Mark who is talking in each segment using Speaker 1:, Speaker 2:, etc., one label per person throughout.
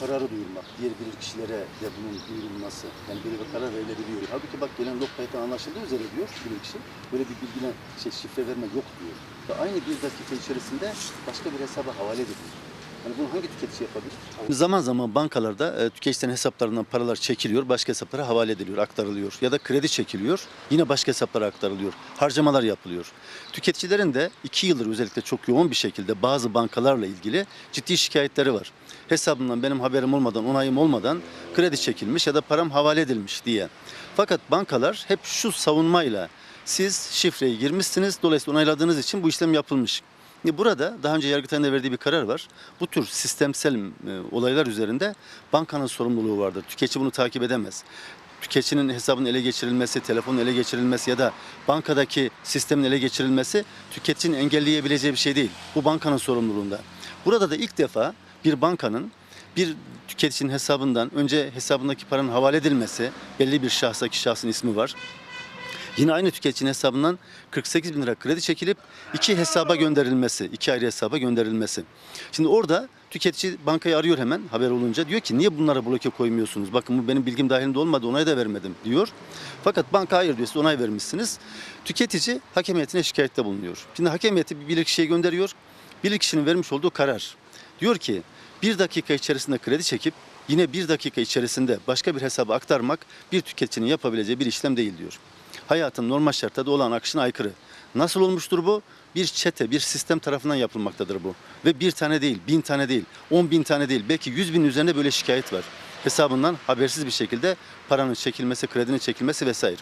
Speaker 1: kararı duyurmak, diğer bilir kişilere de bunun duyurulması, yani böyle bir karar verilebiliyor. Halbuki bak gelen log kayıttan anlaşıldığı üzere diyor bilir kişi, böyle bir bilgine şey, şifre verme yok diyor. Ve aynı bir dakika içerisinde başka bir hesaba havale ediliyor. Yani bunu hangi tüketici yapabilir? Zaman zaman bankalarda e, tüketicilerin hesaplarından paralar çekiliyor, başka hesaplara havale ediliyor, aktarılıyor. Ya da kredi çekiliyor, yine başka hesaplara aktarılıyor. Harcamalar yapılıyor. Tüketicilerin de iki yıldır özellikle çok yoğun bir şekilde bazı bankalarla ilgili ciddi şikayetleri var. Hesabımdan benim haberim olmadan, onayım olmadan kredi çekilmiş ya da param havale edilmiş diye. Fakat bankalar hep şu savunmayla siz şifreyi girmişsiniz, dolayısıyla onayladığınız için bu işlem yapılmış. Şimdi Burada daha önce Yargıtay'ın verdiği bir karar var. Bu tür sistemsel e, olaylar üzerinde bankanın sorumluluğu vardır. Tüketici bunu takip edemez. Tüketicinin hesabının ele geçirilmesi, telefonun ele geçirilmesi ya da bankadaki sistemin ele geçirilmesi tüketicinin engelleyebileceği bir şey değil. Bu bankanın sorumluluğunda. Burada da ilk defa bir bankanın bir tüketicinin hesabından önce hesabındaki paranın havale edilmesi, belli bir şahsa ki şahsın ismi var. Yine aynı tüketicinin hesabından 48 bin lira kredi çekilip iki hesaba gönderilmesi, iki ayrı hesaba gönderilmesi. Şimdi orada tüketici bankayı arıyor hemen haber olunca diyor ki niye bunlara bloke koymuyorsunuz? Bakın bu benim bilgim dahilinde olmadı onay da vermedim diyor. Fakat banka hayır diyor siz onay vermişsiniz. Tüketici hakem heyetine şikayette bulunuyor. Şimdi hakem heyeti bir bilirkişiye gönderiyor. Bilirkişinin vermiş olduğu karar. Diyor ki bir dakika içerisinde kredi çekip yine bir dakika içerisinde başka bir hesaba aktarmak bir tüketicinin yapabileceği bir işlem değil diyor hayatın normal şartlarda olan akışına aykırı. Nasıl olmuştur bu? Bir çete, bir sistem tarafından yapılmaktadır bu. Ve bir tane değil, bin tane değil, on bin tane değil, belki yüz bin üzerinde böyle şikayet var. Hesabından habersiz bir şekilde paranın çekilmesi, kredinin çekilmesi vesaire.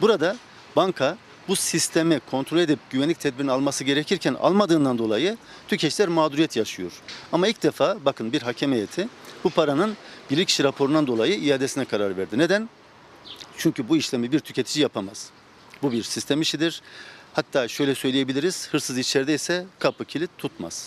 Speaker 1: Burada banka bu sistemi kontrol edip güvenlik tedbirini alması gerekirken almadığından dolayı tüketiciler mağduriyet yaşıyor. Ama ilk defa bakın bir hakem heyeti bu paranın bilirkişi raporundan dolayı iadesine karar verdi. Neden? Çünkü bu işlemi bir tüketici yapamaz. Bu bir sistem işidir. Hatta şöyle söyleyebiliriz, hırsız içerideyse kapı kilit tutmaz.